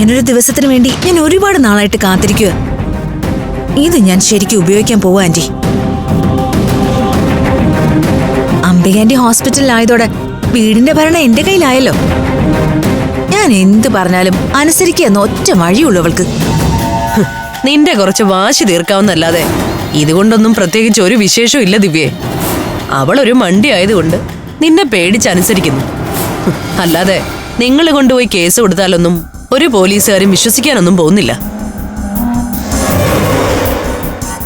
ഇങ്ങനൊരു ദിവസത്തിന് വേണ്ടി ഞാൻ ഒരുപാട് നാളായിട്ട് കാത്തിരിക്കുക ഇത് ഞാൻ ശരിക്കും ഉപയോഗിക്കാൻ പോവാ ആന്റി. അംബിക ആന്റി ഹോസ്പിറ്റലിലായതോടെ വീടിന്റെ ഭരണം എന്റെ കയ്യിലായല്ലോ. ഞാൻ എന്ത് പറഞ്ഞാലും അനുസരിക്കുക ഒറ്റ വഴിയുള്ളൂ അവൾക്ക്. നിന്റെ കുറച്ച് വാശി തീർക്കാവുന്നല്ലാതെ ഇതുകൊണ്ടൊന്നും പ്രത്യേകിച്ച് ഒരു വിശേഷവും ഇല്ല ദിവ്യേ. അവൾ ഒരു മണ്ടി ആയതുകൊണ്ട് നിന്നെ പേടിച്ചനുസരിക്കുന്നു അല്ലാതെ നിങ്ങൾ കൊണ്ടുപോയി കേസ് കൊടുത്താലൊന്നും ഒരു പോലീസുകാരും വിശ്വസിക്കാനൊന്നും പോകുന്നില്ല.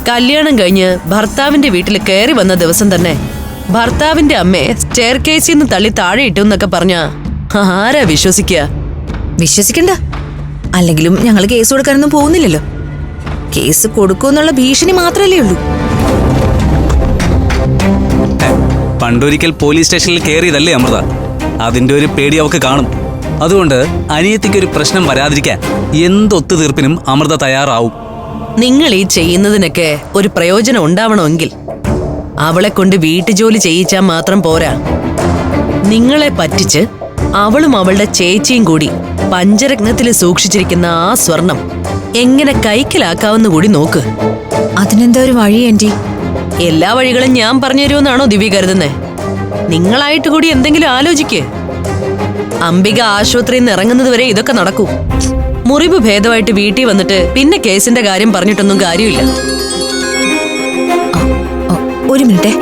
കല്യാണം കഴിഞ്ഞ് ഭർത്താവിന്റെ വീട്ടിൽ കയറി വന്ന ദിവസം തന്നെ ഭർത്താവിന്റെ അമ്മയെ സ്റ്റെയർ കേസിൽ നിന്ന് തള്ളി താഴെ ഇട്ടു എന്നൊക്കെ പറഞ്ഞ ആരാ വിശ്വസിക്കുക വിശ്വസിക്കണ്ട. അല്ലെങ്കിലും ഞങ്ങൾ കേസ് കൊടുക്കാനൊന്നും പോകുന്നില്ലല്ലോ. കേസ് കൊടുക്കുമെന്നുള്ള ഭീഷണി മാത്രമല്ലേ ഉള്ളൂ. പണ്ടൊരിക്കൽ പോലീസ് സ്റ്റേഷനിൽ കയറിയതല്ലേ അമൃത? അതിന്റെ ഒരു പേടി അവക്ക് കാണും. അതുകൊണ്ട് അനിയത്തിക്ക് ഒരു പ്രശ്നം വരാതിരിക്കാൻ എന്തൊത്തുതീർപ്പിനും അമൃത തയ്യാറാവും. നിങ്ങൾ ഈ ചെയ്യുന്നതിനൊക്കെ ഒരു പ്രയോജനം ഉണ്ടാവണമെങ്കിൽ അവളെ കൊണ്ട് വീട്ടുജോലി ചെയ്യിച്ചാൽ മാത്രം പോരാ. നിങ്ങളെ പറ്റിച്ച് അവളും അവളുടെ ചേച്ചിയും കൂടി പഞ്ചരത്നത്തിൽ സൂക്ഷിച്ചിരിക്കുന്ന ആ സ്വർണം എങ്ങനെ കൈക്കലാക്കാവുന്ന കൂടി നോക്ക്. അതിനെന്താ ഒരു വഴി ആന്റി? എല്ലാ വഴികളും ഞാൻ പറഞ്ഞു തരുമെന്നാണോ ദിവ്യ കരുതുന്നേ? നിങ്ങളായിട്ട് കൂടി എന്തെങ്കിലും ആലോചിക്ക്. അംബിക ആശുപത്രിയിൽ നിന്ന് ഇറങ്ങുന്നതുവരെ ഇതൊക്കെ നടക്കൂ. മുറിവ് ഭേദമായിട്ട് വീട്ടിൽ വന്നിട്ട് പിന്നെ കേസിന്റെ കാര്യം പറഞ്ഞിട്ടൊന്നും കാര്യമില്ല. ഒരു മിനിറ്റ്.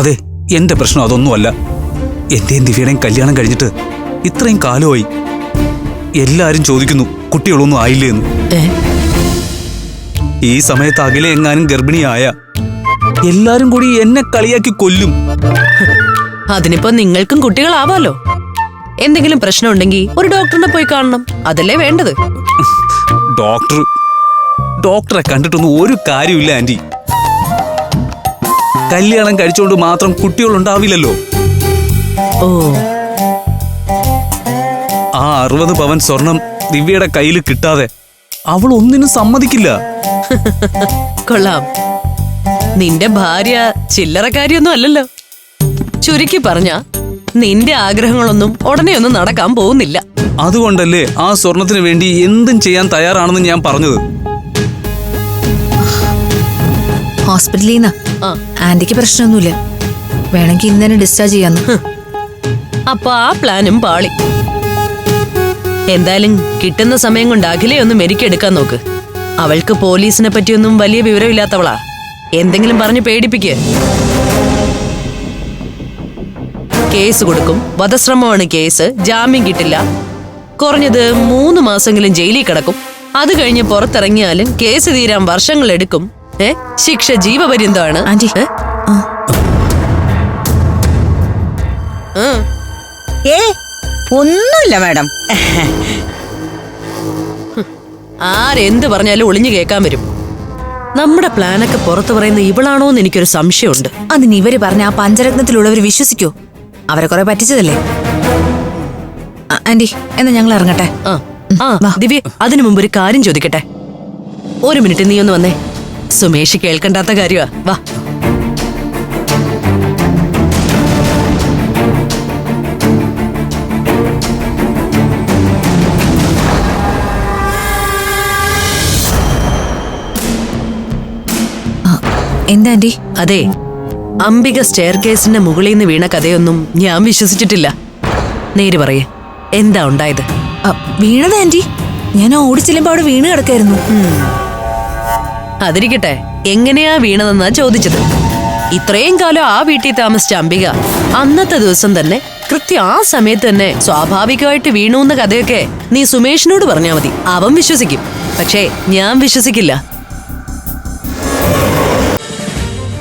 അതെ എന്റെ പ്രശ്നം അതൊന്നുമല്ല. എന്റെയും ദിവ്യയുടെയും കല്യാണം കഴിഞ്ഞിട്ട് ഇത്രയും കാലമായി എല്ലാരും ചോദിക്കുന്നു കുട്ടികളൊന്നും ആയില്ലേ എന്ന് ഈ സമയത്ത് അഖിലെ എങ്ങാനും ഗർഭിണിയായ എല്ലാരും കൂടി എന്നെ കളിയാക്കി കൊല്ലും. അതിനിപ്പോ നിങ്ങൾക്കും കുട്ടികളാവാലോ? എന്തെങ്കിലും പ്രശ്നം ഉണ്ടെങ്കിൽ ഒരു ഡോക്ടറിനെ പോയി കാണണം. അതല്ലേ വേണ്ടത്? ഡോക്ടർ ഡോക്ടറെ കണ്ടിട്ടൊന്നും ഒരു കാര്യമില്ല ആന്റി കല്യാണം കഴിച്ചുകൊണ്ട് മാത്രം കുട്ടികളുണ്ടാവില്ലല്ലോ. ഓ. ആ അറുപത് പവൻ സ്വർണം ദിവ്യയുടെ കയ്യിൽ കിട്ടാതെ അവൾ ഒന്നിനും സമ്മതിക്കില്ല. കൊള്ളാം. നിന്റെ ഭാര്യ ചില്ലറക്കാരിയൊന്നും അല്ലല്ലോ. ചുരുക്കി പറഞ്ഞ നിന്റെ ആഗ്രഹങ്ങളൊന്നും ഉടനെയൊന്നും നടക്കാൻ പോകുന്നില്ല. അതുകൊണ്ടല്ലേ ആ സ്വർണത്തിന് വേണ്ടി എന്തും ചെയ്യാൻ തയ്യാറാണെന്ന് ഞാൻ പറഞ്ഞത്? ഹോസ്പിറ്റലിൽ നിന്നാ. ആ. ആന്റിക്ക് പ്രശ്നമൊന്നുമില്ല. വേണമെങ്കിൽ ഇന്ന് തന്നെ ഡിസ്ചാർജ് ചെയ്യാന്ന്. അപ്പൊ ആ പ്ലാനും പാളി. എന്തായാലും കിട്ടുന്ന സമയം കൊണ്ട് അഖിലെ ഒന്ന് മെരിക്കെടുക്കാൻ നോക്ക്. അവൾക്ക് പോലീസിനെ പറ്റിയൊന്നും വലിയ വിവരമില്ലാത്തവളാ. എന്തെങ്കിലും പറഞ്ഞു പേടിപ്പിക്ക്. കേസ് കൊടുക്കും. വധശ്രമമാണ് കേസ്. ജാമ്യം കിട്ടില്ല. കുറഞ്ഞത് മൂന്ന് മാസമെങ്കിലും ജയിലിൽ കിടക്കും. അത് കഴിഞ്ഞ് പുറത്തിറങ്ങിയാലും കേസ് തീരാൻ വർഷങ്ങൾ എടുക്കും. ഏ? ശിക്ഷ ജീവപര്യന്തമാണ്. ആന്റി. ഏ? ഒന്നുമില്ല മാഡം. ആരെന്ത് പറഞ്ഞാലും ഒളിഞ്ഞു കേൾക്കാൻ വരും. നമ്മുടെ പ്ലാനൊക്കെ പുറത്തു പറയുന്ന ഇവളാണോ എന്ന് എനിക്കൊരു സംശയമുണ്ട്. അതിന് ഇവർ പറഞ്ഞ ആ പഞ്ചരത്നത്തിലുള്ളവർ വിശ്വസിക്കോ? അവരെ കുറെ പറ്റിച്ചതല്ലേ? ആന്റി എന്നാ ഞങ്ങൾ ഇറങ്ങട്ടെ. ആ ആ ദിവ്യ അതിനു മുമ്പ് ഒരു കാര്യം ചോദിക്കട്ടെ? ഒരു മിനിറ്റ് നീ ഒന്ന് വന്നേ. സുമേഷ് കേൾക്കണ്ടാത്ത കാര്യമാ വാ. എന്താ ആന്റി? അതെ അംബിക സ്റ്റെയർ കേസിന്റെ മുകളിൽ നിന്ന് വീണ കഥയൊന്നും ഞാൻ വിശ്വസിച്ചിട്ടില്ല. നേര് പറയേ എന്താ ഉണ്ടായത്? വീണത് ആന്റി. ഞാൻ ഓടിച്ചെല്ലുമ്പോ അവിടെ വീണ് കിടക്കായിരുന്നു. അതിരിക്കട്ടെ എങ്ങനെയാ വീണതെന്നാ ചോദിച്ചത്. ഇത്രയും കാലം ആ വീട്ടിൽ താമസിച്ച അംബിക അന്നത്തെ ദിവസം തന്നെ കൃത്യ ആ സമയത്ത് തന്നെ സ്വാഭാവികമായിട്ട് വീണു എന്ന കഥയൊക്കെ നീ സുമേഷിനോട് പറഞ്ഞാ മതി. അവൻ വിശ്വസിക്കും. പക്ഷേ ഞാൻ വിശ്വസിക്കില്ല.